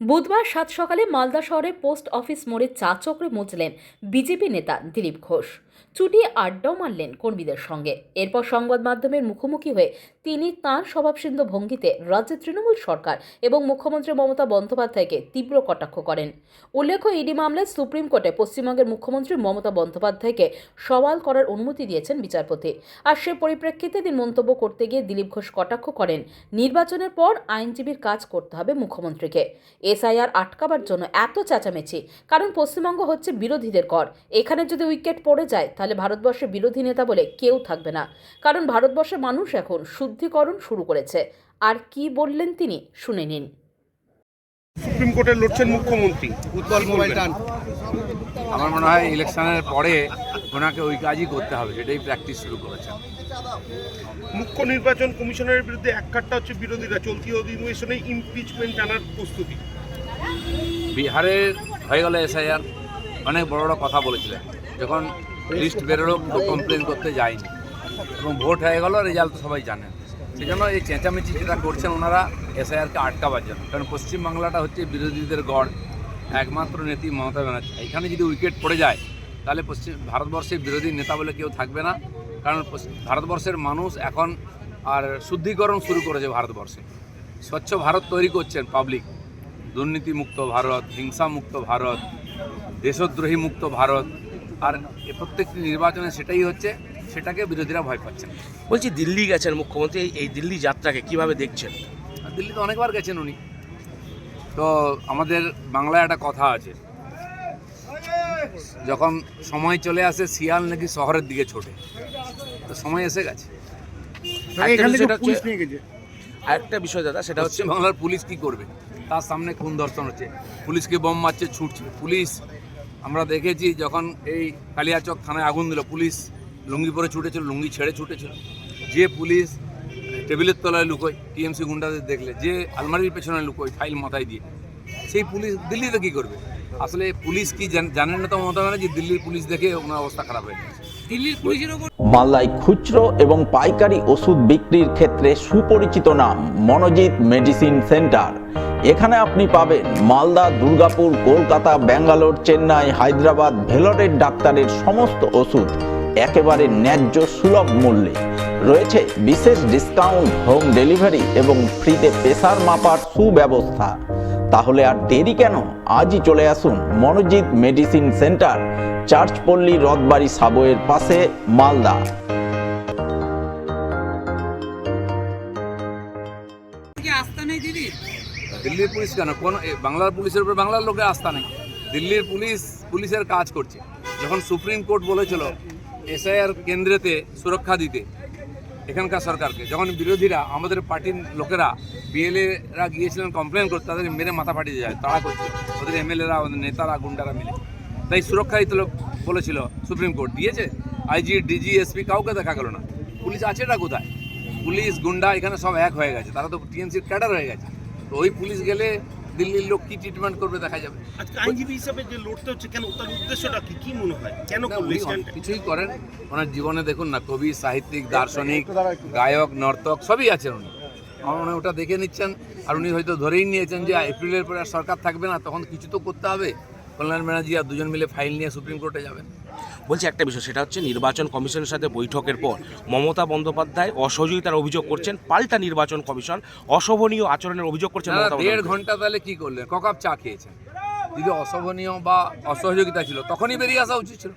বুধবার সাত সকালে মালদা শহরে পোস্ট অফিস মোড়ে চা চক্রে মুচলেন বিজেপি নেতা দিলীপ ঘোষ। চুটিয়ে আড্ডাও মারলেন কর্মীদের সঙ্গে। এরপর সংবাদ মাধ্যমের মুখোমুখি হয়ে তিনি তাঁর স্বভাবসিন্ধ ভঙ্গিতে রাজ্যের তৃণমূল সরকার এবং মুখ্যমন্ত্রী মমতা বন্দ্যোপাধ্যায়কে তীব্র কটাক্ষ করেন। উল্লেখ্য, ইডি মামলায় সুপ্রিম কোর্টে পশ্চিমবঙ্গের মুখ্যমন্ত্রী মমতা বন্দ্যোপাধ্যায়কে সওয়াল করার অনুমতি দিয়েছেন বিচারপতি। আর সে পরিপ্রেক্ষিতে তিনি মন্তব্য করতে গিয়ে দিলীপ ঘোষ কটাক্ষ করেন, নির্বাচনের পর আইনজীবীর কাজ করতে হবে মুখ্যমন্ত্রীকে। এসআইআর আটকাবার জন্য এত চেঁচামেচি, কারণ পশ্চিমবঙ্গ হচ্ছে বিরোধীদের কর। এখানে যদি উইকেট পড়ে যায় তাহলে ভারতবর্ষে বিরোধী নেতা বলে কেউ থাকবে না। কারণ ভারতবর্ষের মানুষ এখন শুদ্ধিকরণ শুরু করেছে। আর কি বললেন তিনি শুনে নিন। সুপ্রিম কোর্টে লড়ছেন মুখ্যমন্ত্রী। উৎপল মোবাইল টান। আমার মনে হয় ইলেকশনের পরে ওনাকে ওই কাজই করতে হবে সেটাই প্র্যাকটিস শুরু করেছেন মুখ্য নির্বাচন কমিশনের বিরুদ্ধে এক কাটটা হচ্ছে বিরোধীরা চলতি অধিবেশনে ইমপিচমেন্ট আনার প্রস্তুতি। বিহারের হয়ে গেল এসআইআর অনেক বড় বড় কথা বলেছিলেন। যখন লিস্ট বেরোলো কেউ কমপ্লেন করতে যায়নি। এবং ভোট হয়ে গেল রেজাল্ট সবাই জানেন সেই জন্য এই চেঁচামেচি যেটা করছেন ওনারা এসআইআরকে আটকাবার জন্য। কারণ পশ্চিমবাংলাটা হচ্ছে বিরোধীদের গড়, একমাত্র নেত্রী মমতা ব্যানার্জি। এখানে যদি উইকেট পড়ে যায়, তাহলে পশ্চিম ভারতবর্ষের বিরোধী নেতা বলে কেউ থাকবে না। কারণ ভারতবর্ষের মানুষ এখন আর শুদ্ধিকরণ শুরু করেছে ভারতবর্ষে। স্বচ্ছ ভারত তৈরি করছেন পাবলিক দুর্নীতিমুক্ত ভারত, হিংসামুক্ত ভারত দেশদ্রোহী মুক্ত ভারত। আর এ প্রত্যেকটি নির্বাচনে সেটাই হচ্ছে সেটাকে বিরোধীরা ভয় পাচ্ছেন বলছি দিল্লি গেছেন মুখ্যমন্ত্রী এই- দিল্লি যাত্রাকে কীভাবে দেখছেন? আর দিল্লিতে অনেকবার গেছেন উনি। তো আমাদের বাংলায় একটা কথা আছে। যখন সময় চলে আসে শিয়াল নাকি শহরের দিকে ছোটে। তো সময় এসে গেছে। আরেকটা বিষয় দাদা সেটা হচ্ছে বাংলার পুলিশ কি করবে? তার সামনে খুন দর্শন হচ্ছে। পুলিশকে বোম মারছে ছুটছে। পুলিশ আমরা দেখেছি যখন এই কালিয়াচক থানায় আগুন দিল, পুলিশ লুঙ্গি পরে ছুটেছিল, লুঙ্গি ছেড়ে ছুটেছিল। যে পুলিশ টেবিলের তলায় লুকোয়, টিএমসি গুন্ডাদের দেখলে, যে আলমারির পেছনে লুকোয় ফাইল মাথায় দিয়ে, সেই পুলিশ দিল্লিতে কী করবে? আসলে পুলিশ কি জানেন না তো মমতা ব্যানার্জি? দিল্লির পুলিশ দেখে ওনার অবস্থা খারাপ হয়ে গেছে। মালদায় খুচরো এবং পাইকারি ওষুধ বিক্রির ক্ষেত্রে সুপরিচিত নাম মনোজিৎ মেডিসিন সেন্টার। এখানে আপনি পাবেন মালদা, দুর্গাপুর, কলকাতা, ব্যাঙ্গালোর, চেন্নাই, হায়দ্রাবাদ, ভেলোরের ডাক্তারের সমস্ত ওষুধ একেবারে ন্যায্য সুলভ মূল্যে। রয়েছে বিশেষ ডিসকাউন্ট, হোম ডেলিভারি এবং ফ্রিতে প্রেসার মাপার সুব্যবস্থা। তাহলে আর দেরি কেন? আজই চলে আসুন মনোজিৎ মেডিসিন সেন্টার চার্চপল্লী রথবাড়ি সাবয়ের পাশে মালদা। দিল্লির পুলিশ কেন? কোন বাংলার পুলিশের উপর বাংলার লোকের আস্থা নেই। দিল্লির পুলিশ পুলিশের কাজ করছে। যখন সুপ্রিম কোর্ট বলেছিল এসআইআর কেন্দ্রেতে সুরক্ষা দিতে এখানকার সরকারকে। যখন বিরোধীরা আমাদের পার্টির লোকেরা বিএলএরা গিয়েছিলেন কমপ্লেন করতে, তাদের মেরে মাথা ফাটিয়ে যায়, তারা করছে ওদের এমএলএরা, ওদের নেতারা, গুন্ডারা মিলে। তাই সুরক্ষা দিতে বলেছিল, সুপ্রিম কোর্ট দিয়েছে, আইজি, ডিজি, এসপি কাউকে দেখা গেল না। পুলিশ আছে আছেটা কোথায়? পুলিশ, গুন্ডা, এখানে সব এক হয়ে গেছে। তারা তো টিএমসির ক্যাডার হয়ে গেছে। তো ওই পুলিশ গেলে দিল্লির লোক কি ট্রিটমেন্ট করবে দেখা যাবে। আজকে আইনজীবী হিসাবে যে লড়তে হচ্ছে কেন তার উদ্দেশ্যটা কি? কি মনে হয়? কেন কিছুই করেন। ওনার জীবনে দেখুন না কবি সাহিত্যিক দার্শনিক গায়ক নর্তক সবই আছেন উনি। আমার মনে হয় ওটা দেখে নিচ্ছেন। আর উনি হয়তো ধরেই নিয়েছেন যে এপ্রিলের পরে আর সরকার থাকবে না তখন কিছু তো করতে হবে। কল্যাণ ব্যানার্জি আর দুজন মিলে ফাইল নিয়ে সুপ্রিম কোর্টে যাবেন। বলছি একটা বিষয় সেটা হচ্ছে নির্বাচন কমিশনের সাথে বৈঠকের পর মমতা বন্দ্যোপাধ্যায় অসহযোগিতার অভিযোগ করছেন পাল্টা নির্বাচন কমিশন অশোভনীয় আচরণের অভিযোগ করছেন দেড় ঘণ্টা তাহলে কি করলেন? ককাপ চা খেয়েছেন। যদি অশোভনীয় বা অসহযোগিতা ছিল তখনই বেরিয়ে আসা উচিত ছিল।